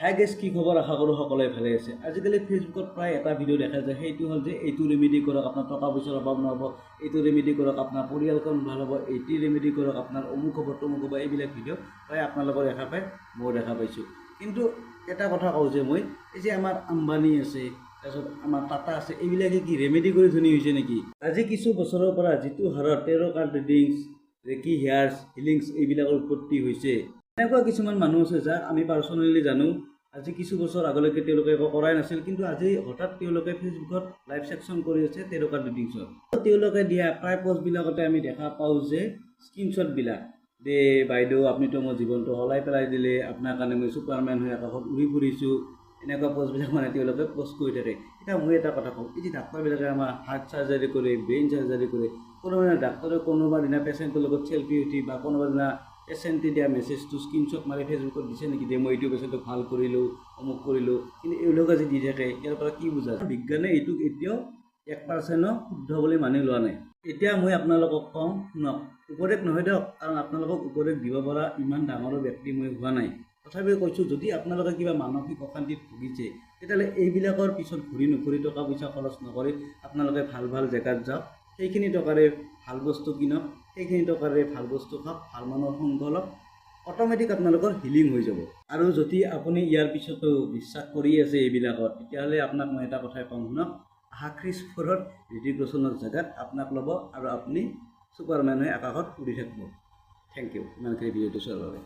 হাই gas কি খবৰ? আশা কৰোঁ সকলোৱে ভালে আছে। আজিকালি ফেচবুকত প্ৰায় এটা ভিডিঅ' দেখা যায়। সেইটো হ'ল যে এইটো ৰেমেডি কৰক আপোনাৰ টকা পইচাৰ অভাৱ নহ'ব। এইটো ৰেমেডি কৰক আপোনাৰ পৰিয়ালখন ভাল হ'ব। এইটো ৰেমেডি কৰক আপোনাৰ অমুক হ'ব তমুক হ'ব এইবিলাক ভিডিঅ' প্ৰায় আপোনালোকৰ দেখা পায় ময়ো দেখা পাইছোঁ। কিন্তু এটা কথা কওঁ যে মই এই যে আমাৰ আম্বানী আছে তাৰপিছত আমাৰ টাটা আছে এইবিলাকে কি ৰেমেডি কৰি ধনী হৈছে নেকি? আজি কিছু বছৰৰ পৰা যিটো হাৰত তেৰ কাৰ্ড ৰিডিংছ ৰেকি হেয়াৰ্ছ হিলিংছ এইবিলাকৰ উৎপত্তি হৈছে। এনেকুৱা কিছুমান মানুহ আছে যাক আমি পাৰ্চনেলি জানো আজি কিছু বছৰ আগলৈকে তেওঁলোকে একো কৰাই নাছিল কিন্তু আজি হঠাৎ তেওঁলোকে ফেচবুকত লাইভ ছেকশ্যন কৰি আছে তেৰকা ৰিডিংছত তেওঁলোকে দিয়া প্ৰায় পষ্টবিলাকতে আমি দেখা পাওঁ যে স্ক্ৰীনশ্বটবিলাক দে বাইদেউ আপুনিতো মোৰ জীৱনটো সলাই পেলাই দিলে আপোনাৰ কাৰণে মই ছুপাৰমেন হৈ আকাশত উৰি ফুৰিছোঁ এনেকুৱা পষ্টবিলাক মানে তেওঁলোকে পষ্ট কৰি থাকে। এতিয়া মই এটা কথা কওঁ এই যে ডাক্তৰবিলাকে আমাৰ হাৰ্ট চাৰ্জাৰী কৰে ব্ৰেইন চাৰ্জাৰী কৰে কোনোবা দিনা ডাক্তৰে কোনোবা দিনা পেচেণ্টৰ লগত চেল্ফি উঠি বা কোনোবা দিনা পেচেণ্টে দিয়া মেছেজটো স্ক্ৰীনশ্বট মাৰি ফেচবুকত দিছে নেকি যে মই এইটো পেচেণ্টক ভাল কৰিলোঁ অমুক কৰিলোঁ। কিন্তু এওঁলোকে যে দি থাকে ইয়াৰ পৰা কি বুজা? বিজ্ঞানে এইটোক এতিয়াও এক পাৰ্চেণ্টো শুদ্ধ বুলি মানি লোৱা নাই। এতিয়া মই আপোনালোকক কওঁ শুনক উপদেশ নহয় দিয়ক কাৰণ আপোনালোকক উপদেশ দিব পৰা ইমান ডাঙৰ ব্যক্তি মই হোৱা নাই। তথাপিও কৈছোঁ যদি আপোনালোকে কিবা মানসিক অশান্তিত ভুগিছে তেতিয়াহ'লে এইবিলাকৰ পিছত ঘূৰি নুঘূৰি টকা পইচা খৰচ নকৰি আপোনালোকে ভাল ভাল জেগাত যাওক। সেইখিনি টকাৰে ভাল বস্তু কিনক সেইখিনি টকাৰে ভাল বস্তু খাওক ভাল মানুহৰ সংগ লওক অট'মেটিক আপোনালোকৰ হিলিং হৈ যাব। আৰু যদি আপুনি ইয়াৰ পিছতো বিশ্বাস কৰি আছে এইবিলাকত তেতিয়াহ'লে আপোনাক মই এটা কথাই কওঁ শুনক। আশাখ্ৰীচপুৰত ঋতিক ৰোশনৰ জেগাত আপোনাক ল'ব আৰু আপুনি ছুপাৰমেন হৈ আকাশত উৰি থাকিব। থেংক ইউ ইমানখিনি ভিডিঅ'টো চোৱাৰ বাবে।